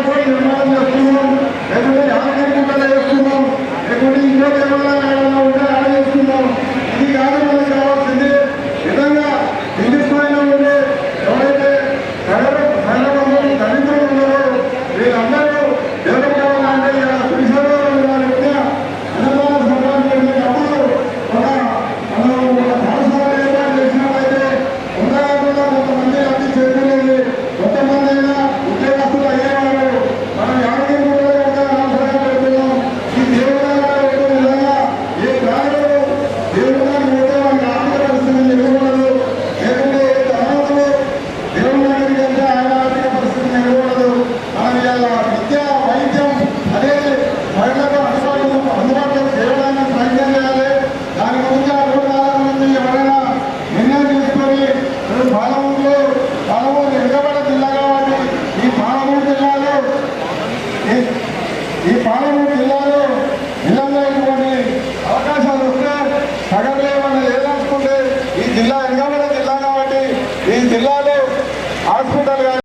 الذين لم يكونوا జిల్లాలో ఇళ్ళలో ఇటువంటి అవకాశాలు వస్తే సగంలో ఏమన్నా లేదనుకుంటే ఈ జిల్లా వెనుకబడిన జిల్లా కాబట్టి ఈ జిల్లాలో